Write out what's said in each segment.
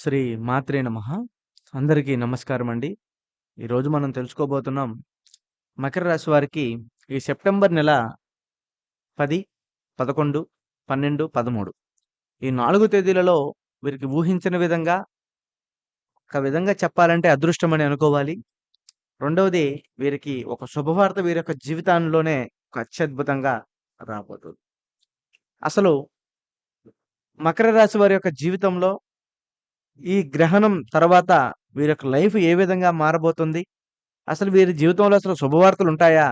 శ్రీ మాత్రే నమ అందరికీ నమస్కారం అండి. ఈరోజు మనం తెలుసుకోబోతున్నాం మకర రాశి వారికి ఈ సెప్టెంబర్ నెల 10, 11, 12, 13 ఈ నాలుగు తేదీలలో వీరికి ఊహించిన విధంగా ఒక విధంగా చెప్పాలంటే అదృష్టం అని అనుకోవాలి. రెండవది వీరికి ఒక శుభవార్త వీరి యొక్క జీవితంలోనే ఒక అత్యద్భుతంగా రాబోతుంది. అసలు మకర రాశి వారి యొక్క జీవితంలో ఈ గ్రహణం తర్వాత వీరి యొక్క లైఫ్ ఏ విధంగా మారబోతుంది? అసలు వీరి జీవితంలో అసలు శుభవార్తలు ఉంటాయా?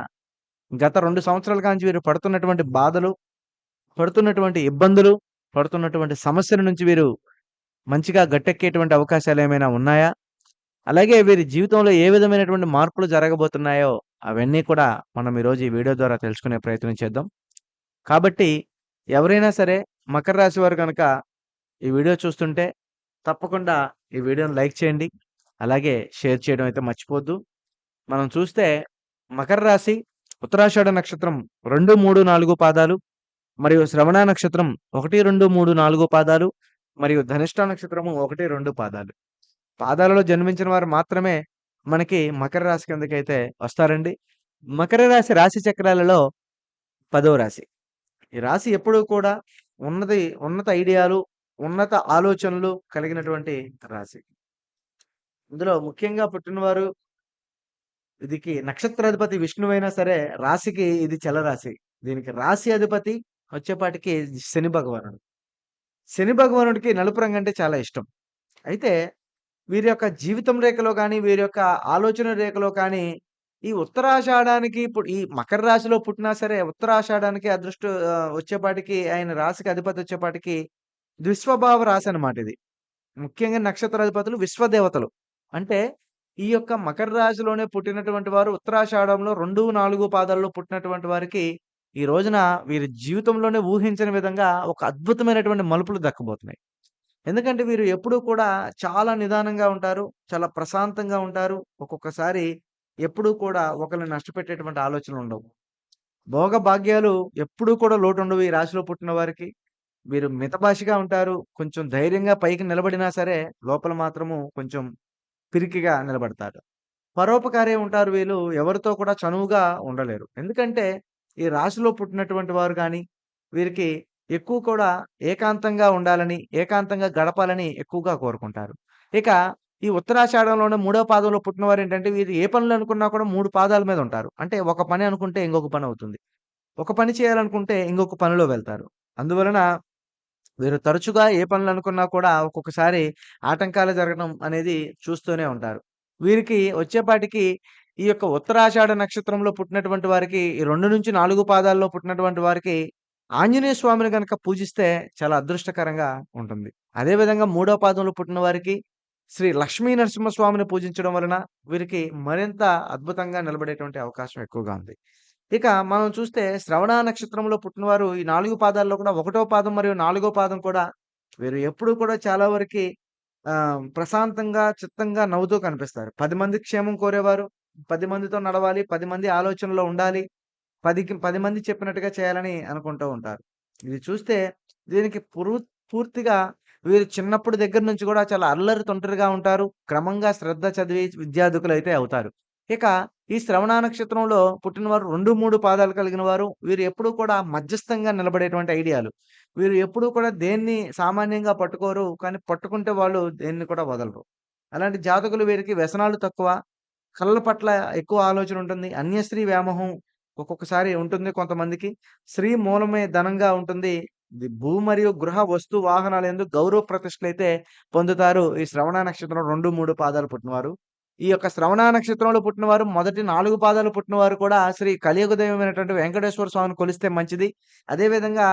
గత రెండు సంవత్సరాల కాంచి వీరు పడుతున్నటువంటి బాధలు, పడుతున్నటువంటి ఇబ్బందులు, పడుతున్నటువంటి సమస్యల నుంచి వీరు మంచిగా గట్టెక్కేటువంటి అవకాశాలు ఏమైనా ఉన్నాయా? అలాగే వీరి జీవితంలో ఏ విధమైనటువంటి మార్పులు జరగబోతున్నాయో అవన్నీ కూడా మనం ఈరోజు ఈ వీడియో ద్వారా తెలుసుకునే ప్రయత్నం చేద్దాం. కాబట్టి ఎవరైనా సరే మకర రాశి వారు కనుక ఈ వీడియో చూస్తుంటే తప్పకుండా ఈ వీడియోని లైక్ చేయండి. అలాగే షేర్ చేయడం అయితే మర్చిపోద్దు మనం చూస్తే మకర రాశి ఉత్తరాషాఢ నక్షత్రం 2, 3, 4 పాదాలు మరియు శ్రవణ నక్షత్రం 1, 2, 3, 4 పాదాలు మరియు ధనిష్ట నక్షత్రము 1, 2 పాదాలు. పాదాలలో జన్మించిన వారు మాత్రమే మనకి మకర రాశి కిందకైతే వస్తారండి. మకర రాశి రాశి చక్రాలలో పదవ రాశి. ఈ రాశి ఎప్పుడూ కూడా ఉన్నది ఉన్నత ఐడియాలు, ఉన్నత ఆలోచనలు కలిగినటువంటి రాశి. ఇందులో ముఖ్యంగా పుట్టినవారు ఇదికి నక్షత్రాధిపతి విష్ణువైనా సరే రాశికి ఇది చలరాశి. దీనికి రాశి అధిపతి వచ్చేపాటికి శని భగవానుడు. శని భగవానుడికి నలుపు రంగు అంటే చాలా ఇష్టం. అయితే వీరి యొక్క జీవితం రేఖలో కానీ వీరి యొక్క ఆలోచన రేఖలో కానీ ఈ ఉత్తరాషాఢానికి ఇప్పుడు ఈ మకర రాశిలో పుట్టినా సరే ఉత్తరాషాఢానికి అదృష్ట వచ్చేపాటికి ఆయన రాశికి అధిపతి వచ్చేపాటికి విశ్వభావ రాశి అనమాట ఇది. ముఖ్యంగా నక్షత్రాధిపతులు విశ్వదేవతలు. అంటే ఈ యొక్క మకర రాశిలోనే పుట్టినటువంటి వారు ఉత్తరాషాఢంలో 2, 4 పాదాల్లో పుట్టినటువంటి వారికి ఈ రోజున వీరి జీవితంలోనే ఊహించని విధంగా ఒక అద్భుతమైనటువంటి మలుపులు దక్కబోతున్నాయి. ఎందుకంటే వీరు ఎప్పుడూ కూడా చాలా నిదానంగా ఉంటారు. చాలా ప్రశాంతంగా ఉంటారు. ఒక్కొక్కసారి ఎప్పుడూ కూడా ఒకరిని నష్టపెట్టేటువంటి ఆలోచనలు ఉండవు. భోగభాగ్యాలు ఎప్పుడూ కూడా లోటు ఉండవు ఈ రాశిలో పుట్టిన వారికి. వీరు మితభాషిగా ఉంటారు. కొంచెం ధైర్యంగా పైకి నిలబడినా సరే లోపల మాత్రము కొంచెం పిరికిగా నిలబడతారు. పరోపకారే ఉంటారు వీళ్ళు. ఎవరితో కూడా చనువుగా ఉండలేరు. ఎందుకంటే ఈ రాశిలో పుట్టినటువంటి వారు కానీ వీరికి ఎక్కువ కూడా ఏకాంతంగా ఉండాలని, ఏకాంతంగా గడపాలని ఎక్కువగా కోరుకుంటారు. ఇక ఈ ఉత్తరాషాఢంలోనే మూడో పాదంలో పుట్టినవారు ఏంటంటే వీరు ఏ పనులు అనుకున్నా కూడా మూడు పాదాల మీద ఉంటారు. అంటే ఒక పని అనుకుంటే ఇంకొక పని అవుతుంది. ఒక పని చేయాలనుకుంటే ఇంకొక పనిలో వెళ్తారు. అందువలన వీరు తరచుగా ఏ పనులు అనుకున్నా కూడా ఒక్కొక్కసారి ఆటంకాలు జరగడం అనేది చూస్తూనే ఉంటారు. వీరికి వచ్చేపాటికి ఈ యొక్క ఉత్తరాషాఢ నక్షత్రంలో పుట్టినటువంటి వారికి ఈ 2-4 పాదాల్లో పుట్టినటువంటి వారికి ఆంజనేయ స్వామిని కనుక పూజిస్తే చాలా అదృష్టకరంగా ఉంటుంది. అదే విధంగా మూడో పాదంలో పుట్టిన వారికి శ్రీ లక్ష్మీ నరసింహస్వామిని పూజించడం వలన వీరికి మరింత అద్భుతంగా నిలబడేటువంటి అవకాశం ఎక్కువగా ఉంది. ఇక మనం చూస్తే శ్రవణ నక్షత్రంలో పుట్టినవారు ఈ నాలుగు పాదాల్లో కూడా ఒకటో పాదం మరియు నాలుగో పాదం కూడా వీరు ఎప్పుడూ కూడా చాలా వరకి ప్రశాంతంగా, చిత్తంగా నవ్వుతూ కనిపిస్తారు. పది మంది క్షేమం కోరేవారు. పది మందితో నడవాలి. పది మంది ఆలోచనలో ఉండాలి. 10కి 10 మంది చెప్పినట్టుగా చేయాలని అనుకుంటూ ఉంటారు. ఇది చూస్తే దీనికి పూర్తిగా వీరు చిన్నప్పుడు దగ్గర నుంచి కూడా చాలా అల్లరి తొంటరిగా ఉంటారు. క్రమంగా శ్రద్ధ చదివి విద్యార్థికులైతే అవుతారు. ఇక ఈ శ్రవణ నక్షత్రంలో పుట్టినవారు 2, 3 పాదాలు కలిగిన వారు వీరు ఎప్పుడూ కూడా మధ్యస్థంగా నిలబడేటువంటి ఐడియాలు. వీరు ఎప్పుడూ కూడా దేన్ని సామాన్యంగా పట్టుకోరు. కానీ పట్టుకుంటే వాళ్ళు దేన్ని కూడా వదలరు. అలాంటి జాతకులు వీరికి వ్యసనాలు తక్కువ. కళ్ళ పట్ల ఎక్కువ ఆలోచన ఉంటుంది. అన్యస్త్రీ వ్యామోహం ఒక్కొక్కసారి ఉంటుంది కొంతమందికి. స్త్రీ మూలమే ధనంగా ఉంటుంది. భూ మరియు గృహ వస్తు ఎందుకు గౌరవ ప్రతిష్టలు అయితే పొందుతారు. ఈ శ్రవణ నక్షత్రం 2, 3 పాదాలు పుట్టినవారు. ఈ యొక్క శ్రవణ నక్షత్రంలో పుట్టినవారు మొదటి నాలుగు పాదాలు పుట్టినవారు కూడా శ్రీ కలియుగదైవమైనటువంటి వెంకటేశ్వర స్వామిని కొలిస్తే మంచిది. అదే విధంగా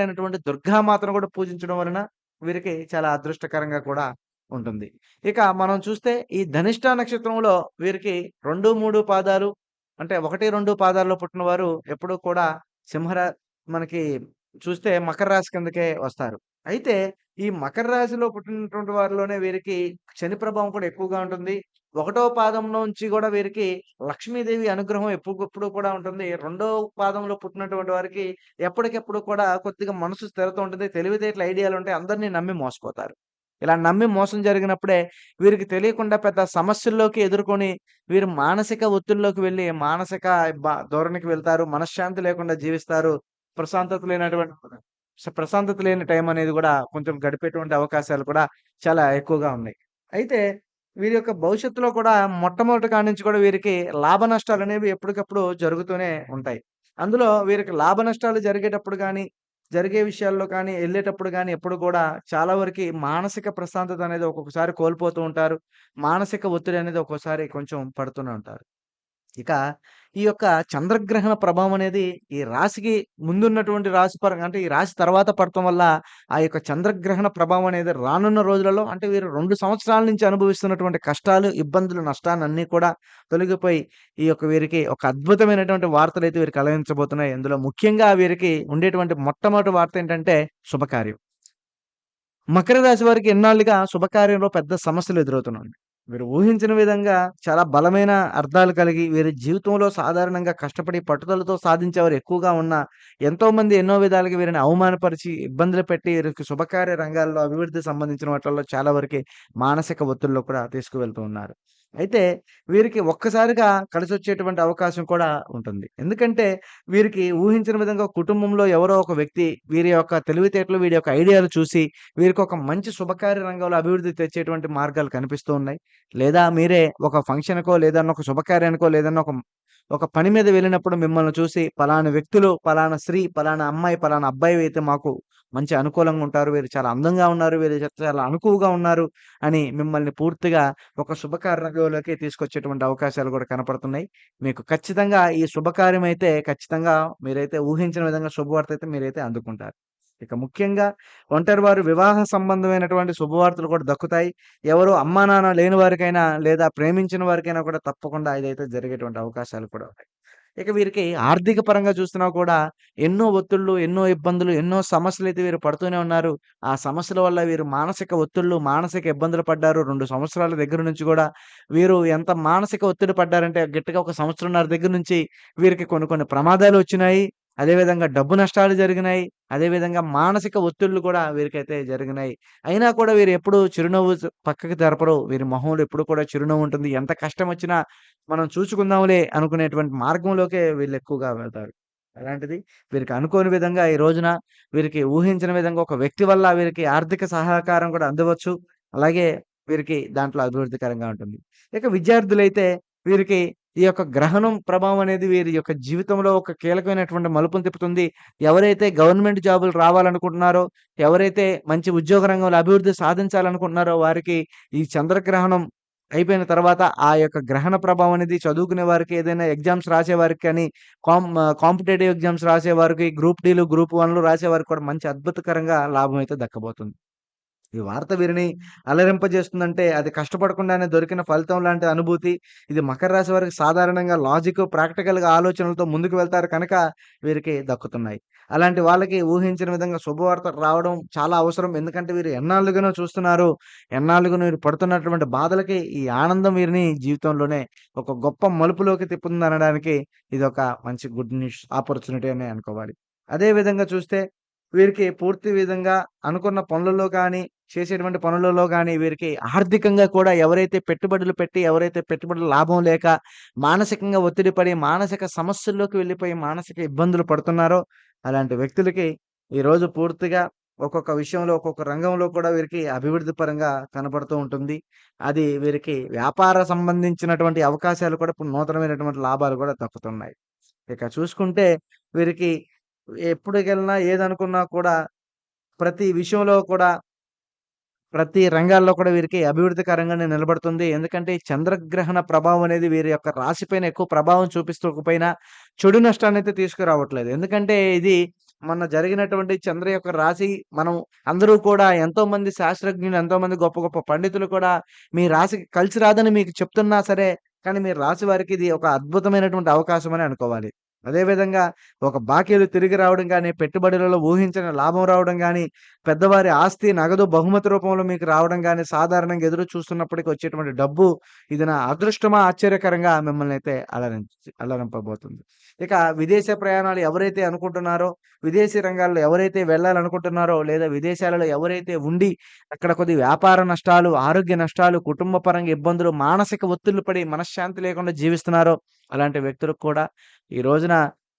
అయినటువంటి దుర్గామాతను కూడా పూజించడం వలన వీరికి చాలా అదృష్టకరంగా కూడా ఉంటుంది. ఇక మనం చూస్తే ఈ ధనిష్ట నక్షత్రంలో వీరికి 2, 3 పాదాలు అంటే 1, 2 పాదాల్లో పుట్టినవారు ఎప్పుడూ కూడా సింహరా మనకి చూస్తే మకర రాశి కిందకే వస్తారు. అయితే ఈ మకర రాశిలో పుట్టినటువంటి వారిలోనే వీరికి శని ప్రభావం కూడా ఎక్కువగా ఉంటుంది. ఒకటో పాదం నుంచి కూడా వీరికి లక్ష్మీదేవి అనుగ్రహం ఎప్పుడెప్పుడు కూడా ఉంటుంది. రెండో పాదంలో పుట్టినటువంటి వారికి ఎప్పటికెప్పుడు కూడా కొద్దిగా మనసు స్థిరత ఉంటుంది. తెలివితేటలు ఐడియాలుంటాయి. అందరిని నమ్మి మోసపోతారు. ఇలా నమ్మి మోసం జరిగినప్పుడే వీరికి తెలియకుండా పెద్ద సమస్యల్లోకి ఎదుర్కొని వీరు మానసిక ఒత్తిడిలోకి వెళ్ళి మానసిక ధోరణికి వెళ్తారు. మనశ్శాంతి లేకుండా జీవిస్తారు. ప్రశాంతత లేనటువంటి ప్రశాంతత లేని టైం అనేది కూడా కొంచెం గడిపేటువంటి అవకాశాలు కూడా చాలా ఎక్కువగా ఉన్నాయి. అయితే వీరి యొక్క భవిష్యత్తులో కూడా మొట్టమొదటి కాడ్నుంచి కూడా వీరికి లాభ నష్టాలు అనేవి ఎప్పటికప్పుడు జరుగుతూనే ఉంటాయి. అందులో వీరికి లాభ నష్టాలు జరిగేటప్పుడు కానీ జరిగే విషయాల్లో కానీ, వెళ్ళేటప్పుడు కానీ ఎప్పుడు కూడా చాలా వరకి మానసిక ప్రశాంతత అనేది ఒక్కొక్కసారి కోల్పోతూ ఉంటారు. మానసిక ఒత్తిడి అనేది ఒక్కోసారి కొంచెం పడుతూనే ఉంటారు. ఇక ఈ యొక్క చంద్రగ్రహణ ప్రభావం అనేది ఈ రాశికి ముందున్నటువంటి రాశి అంటే ఈ రాశి తర్వాత పడటం వల్ల ఆ యొక్క చంద్రగ్రహణ ప్రభావం అనేది రానున్న రోజులలో అంటే వీరు రెండు సంవత్సరాల నుంచి అనుభవిస్తున్నటువంటి కష్టాలు, ఇబ్బందులు, నష్టాలన్నీ కూడా తొలగిపోయి ఈ యొక్క వీరికి ఒక అద్భుతమైనటువంటి వార్తలు అయితే వీరికి కలగించబోతున్నాయి ఇందులో ముఖ్యంగా వీరికి ఉండేటువంటి మొట్టమొదటి వార్త ఏంటంటే శుభకార్యం. మకర రాశి వారికి ఎన్నాళ్ళుగా శుభకార్యంలో పెద్ద సమస్యలు ఎదురవుతున్నాయి వీరు ఊహించిన విధంగా చాలా బలమైన అర్థాలు కలిగి వీరి జీవితంలో సాధారణంగా కష్టపడి పట్టుదలతో సాధించేవారు ఎక్కువగా ఉన్నా, ఎంతోమంది ఎన్నో విధాలుగా వీరిని అవమానపరిచి, ఇబ్బందులు పెట్టి వీరికి శుభకార్య రంగాల్లో అభివృద్ధికి సంబంధించిన వాటిల్లో చాలా వరకు మానసిక ఒత్తిడిలో కూడా తీసుకువెళ్తూ ఉన్నారు. అయితే వీరికి ఒక్కసారిగా కలిసి వచ్చేటువంటి అవకాశం కూడా ఉంటుంది. ఎందుకంటే వీరికి ఊహించిన విధంగా కుటుంబంలో ఎవరో ఒక వ్యక్తి వీరి యొక్క తెలివితేటలు, వీరి యొక్క ఐడియాలు చూసి వీరికి ఒక మంచి శుభకార్య రంగంలో అభివృద్ధి తెచ్చేటువంటి మార్గాలు కనిపిస్తూ ఉన్నాయి. లేదా మీరే ఒక ఫంక్షన్‌కో లేదన్నా ఒక శుభకార్యానికో లేదన్నా ఒక ఒక పని మీద వెళ్ళినప్పుడు మిమ్మల్ని చూసి పలానా వ్యక్తులు, పలానా స్త్రీ, పలానా అమ్మాయి, పలానా అబ్బాయి అయితే మాకు మంచి అనుకూలంగా ఉంటారు. వీరు చాలా అందంగా ఉన్నారు. వీరు చాలా అనుకువగా ఉన్నారు అని మిమ్మల్ని పూర్తిగా ఒక శుభకార్యంలోకి తీసుకొచ్చేటువంటి అవకాశాలు కూడా కనపడుతున్నాయి. మీకు ఖచ్చితంగా ఈ శుభకార్యం అయితే ఖచ్చితంగా మీరైతే ఊహించిన విధంగా శుభవార్త అయితే మీరైతే అందుకుంటారు. ఇక ముఖ్యంగా ఒంటరి వారు వివాహ సంబంధమైనటువంటి శుభవార్తలు కూడా దక్కుతాయి. ఎవరు అమ్మా, నాన్న లేని వారికైనా లేదా ప్రేమించిన వారికైనా కూడా తప్పకుండా ఇదైతే జరిగేటువంటి అవకాశాలు కూడా ఉన్నాయి. ఇక వీరికి ఆర్థిక పరంగా చూస్తున్నా కూడా ఎన్నో ఒత్తిళ్ళు, ఎన్నో ఇబ్బందులు, ఎన్నో సమస్యలు అయితే వీరు పడుతూనే ఉన్నారు. ఆ సమస్యల వల్ల వీరు మానసిక ఒత్తిళ్ళు, మానసిక ఇబ్బందులు పడ్డారు. రెండు సంవత్సరాల దగ్గర నుంచి కూడా వీరు ఎంత మానసిక ఒత్తిడి పడ్డారంటే గట్టిగా ఒక సంవత్సరంన్నర దగ్గర నుంచి వీరికి కొన్ని కొన్ని ప్రమాదాలు వచ్చినాయి. అదేవిధంగా డబ్బు నష్టాలు జరిగినాయి. అదేవిధంగా మానసిక ఒత్తిళ్ళు కూడా వీరికైతే జరిగినాయి. అయినా కూడా వీరు ఎప్పుడు చిరునవ్వు పక్కకి జరపరు. వీరి మొహంలో ఎప్పుడు కూడా చిరునవ్వు ఉంటుంది. ఎంత కష్టం వచ్చినా మనం చూసుకుందాంలే అనుకునేటువంటి మార్గంలోకే వీళ్ళు ఎక్కువగా వెళ్తారు. అలాంటిది వీరికి అనుకోని విధంగా ఈ రోజున వీరికి ఊహించిన విధంగా ఒక వ్యక్తి వల్ల వీరికి ఆర్థిక సహకారం కూడా అందవచ్చు. అలాగే వీరికి దాంట్లో అభివృద్ధికరంగా ఉంటుంది. ఇక విద్యార్థులైతే వీరికి ఈ యొక్క గ్రహణం ప్రభావం అనేది వీరి యొక్క జీవితంలో ఒక కీలకమైనటువంటి మలుపును తిప్పుతుంది. ఎవరైతే గవర్నమెంట్ జాబులు రావాలనుకుంటున్నారో, ఎవరైతే మంచి ఉద్యోగ రంగంలో అభివృద్ధి సాధించాలనుకుంటున్నారో వారికి ఈ చంద్రగ్రహణం అయిపోయిన తర్వాత ఆ యొక్క గ్రహణ ప్రభావం అనేది చదువుకునే వారికి ఏదైనా ఎగ్జామ్స్ రాసేవారికి కానీ, కాం కాంపిటేటివ్ ఎగ్జామ్స్ రాసేవారికి గ్రూప్ డీలు, గ్రూప్ వన్‌లు రాసేవారికి కూడా మంచి అద్భుతకరంగా లాభం అయితే దక్కబోతుంది. ఈ వార్త వీరిని అలరింపజేస్తుందంటే అది కష్టపడకుండానే దొరికిన ఫలితం లాంటి అనుభూతి. ఇది మకర రాశి వారికి సాధారణంగా లాజిక్, ప్రాక్టికల్‌గా ఆలోచనలతో ముందుకు వెళ్తారు కనుక వీరికి దక్కుతున్నాయి. అలాంటి వాళ్ళకి ఊహించిన విధంగా శుభవార్త రావడం చాలా అవసరం. ఎందుకంటే వీరు ఎన్నాళ్ళుగానో చూస్తున్నారు. ఎన్నాళ్ళుగానో వీరు పడుతున్నటువంటి బాధలకి ఈ ఆనందం వీరిని జీవితంలోనే ఒక గొప్ప మలుపులోకి తిప్పుందనడానికి ఇది ఒక మంచి గుడ్ న్యూస్ ఆపర్చునిటీ అని అనుకోవాలి. అదే విధంగా చూస్తే వీరికి పూర్తి విధంగా అనుకున్న పనులలో కానీ చేసేటువంటి పనులలో కానీ వీరికి ఆర్థికంగా కూడా ఎవరైతే పెట్టుబడులు పెట్టి, ఎవరైతే పెట్టుబడులు లాభం లేక మానసికంగా ఒత్తిడి పడి, మానసిక సమస్యల్లోకి వెళ్ళిపోయి, మానసిక ఇబ్బందులు పడుతున్నారో అలాంటి వ్యక్తులకి ఈరోజు పూర్తిగా ఒక్కొక్క విషయంలో, ఒక్కొక్క రంగంలో కూడా వీరికి అభివృద్ధి పరంగా కనపడుతూ ఉంటుంది. అది వీరికి వ్యాపార సంబంధించినటువంటి అవకాశాలు కూడా ఇప్పుడు నూతనమైనటువంటి లాభాలు కూడా దక్కుతున్నాయి. ఇక చూసుకుంటే వీరికి ఎప్పటికెళ్ళినా ఏదనుకున్నా కూడా ప్రతి విషయంలో కూడా ప్రతి రంగాల్లో కూడా వీరికి అభివృద్ధికరంగానే నిలబడుతుంది. ఎందుకంటే చంద్రగ్రహణ ప్రభావం అనేది వీరి యొక్క రాశి పైన ఎక్కువ ప్రభావం చూపిస్తూకపోయినా చెడు నష్టాన్ని అయితే తీసుకురావట్లేదు. ఎందుకంటే ఇది మన జరిగినటువంటి చంద్ర యొక్క రాశి మనం అందరూ కూడా ఎంతో మంది శాస్త్రజ్ఞులు, ఎంతోమంది గొప్ప గొప్ప పండితులు కూడా మీ రాశికి కలిసి రాదని మీకు చెప్తున్నా సరే, కానీ మీ రాశి వారికి ఇది ఒక అద్భుతమైనటువంటి అవకాశం అని అనుకోవాలి. అదేవిధంగా ఒక బాకీలు తిరిగి రావడం కానీ పెట్టుబడులలో ఊహించిన లాభం రావడం కానీ పెద్దవారి ఆస్తి, నగదు బహుమతి రూపంలో మీకు రావడం కానీ సాధారణంగా ఎదురు చూస్తున్నప్పటికీ వచ్చేటువంటి డబ్బు ఇది నా అదృష్టమా ఆశ్చర్యకరంగా మిమ్మల్ని అయితే అలరించి అలరింపబోతుంది. ఇక విదేశ ప్రయాణాలు ఎవరైతే అనుకుంటున్నారో, విదేశీ రంగాల్లో ఎవరైతే వెళ్ళాలనుకుంటున్నారో, లేదా విదేశాలలో ఎవరైతే ఉండి అక్కడ కొద్ది వ్యాపార నష్టాలు, ఆరోగ్య నష్టాలు, కుటుంబ ఇబ్బందులు, మానసిక ఒత్తిళ్ళు పడి మనశ్శాంతి లేకుండా జీవిస్తున్నారో, అలాంటి వ్యక్తులకు కూడా ఈ రోజున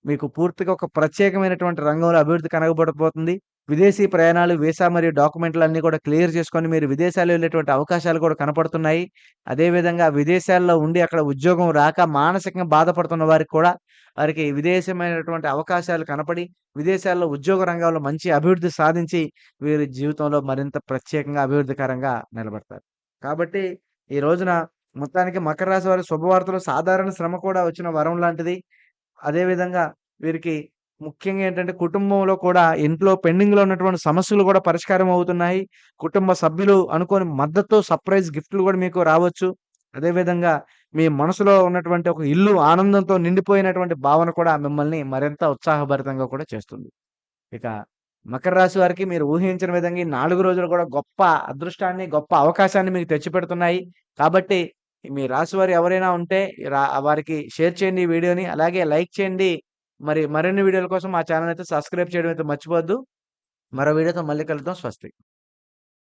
మీకు పూర్తిగా ఒక ప్రత్యేకమైనటువంటి రంగంలో అభివృద్ధి కనగబడబోతుంది. విదేశీ ప్రయాణాలు, వీసా మరియు డాక్యుమెంట్లు అన్నీ కూడా క్లియర్ చేసుకొని మీరు విదేశాలు వెళ్ళేటువంటి అవకాశాలు కూడా కనపడుతున్నాయి. అదేవిధంగా విదేశాల్లో ఉండి అక్కడ ఉద్యోగం రాక మానసికంగా బాధపడుతున్న వారికి కూడా వారికి విదేశమైనటువంటి అవకాశాలు కనపడి, విదేశాల్లో ఉద్యోగ రంగంలో మంచి అభివృద్ధి సాధించి వీరి జీవితంలో మరింత ప్రత్యేకంగా అభివృద్ధికరంగా నిలబడతారు. కాబట్టి ఈ రోజున మొత్తానికి మకర రాశి వారి శుభవార్తలు సాధారణ శ్రమ కూడా వచ్చిన వరం లాంటిది. అదేవిధంగా వీరికి ముఖ్యంగా ఏంటంటే కుటుంబంలో కూడా ఇంట్లో పెండింగ్‌లో ఉన్నటువంటి సమస్యలు కూడా పరిష్కారం అవుతున్నాయి. కుటుంబ సభ్యులు అనుకోని మద్దతు, సర్ప్రైజ్ గిఫ్ట్‌లు కూడా మీకు రావచ్చు. అదేవిధంగా మీ మనసులో ఉన్నటువంటి ఒక ఇల్లు ఆనందంతో నిండిపోయినటువంటి భావన కూడా మిమ్మల్ని మరింత ఉత్సాహభరితంగా కూడా చేస్తుంది. ఇక మకర రాశి వారికి మీరు ఊహించిన విధంగా ఈ నాలుగు రోజులు కూడా గొప్ప అదృష్టాన్ని, గొప్ప అవకాశాన్ని మీకు తెచ్చిపెడుతున్నాయి. కాబట్టి మీ రాశి వారు ఎవరైనా ఉంటే రా వారికి షేర్ చేయండి ఈ వీడియోని. అలాగే లైక్ చేయండి. మరి మరిన్ని వీడియోల కోసం మా ఛానల్ అయితే సబ్స్క్రైబ్ చేయడం అయితే మర్చిపోద్దు మరో వీడియోతో మళ్ళీ కలుద్దాం. స్వస్తి.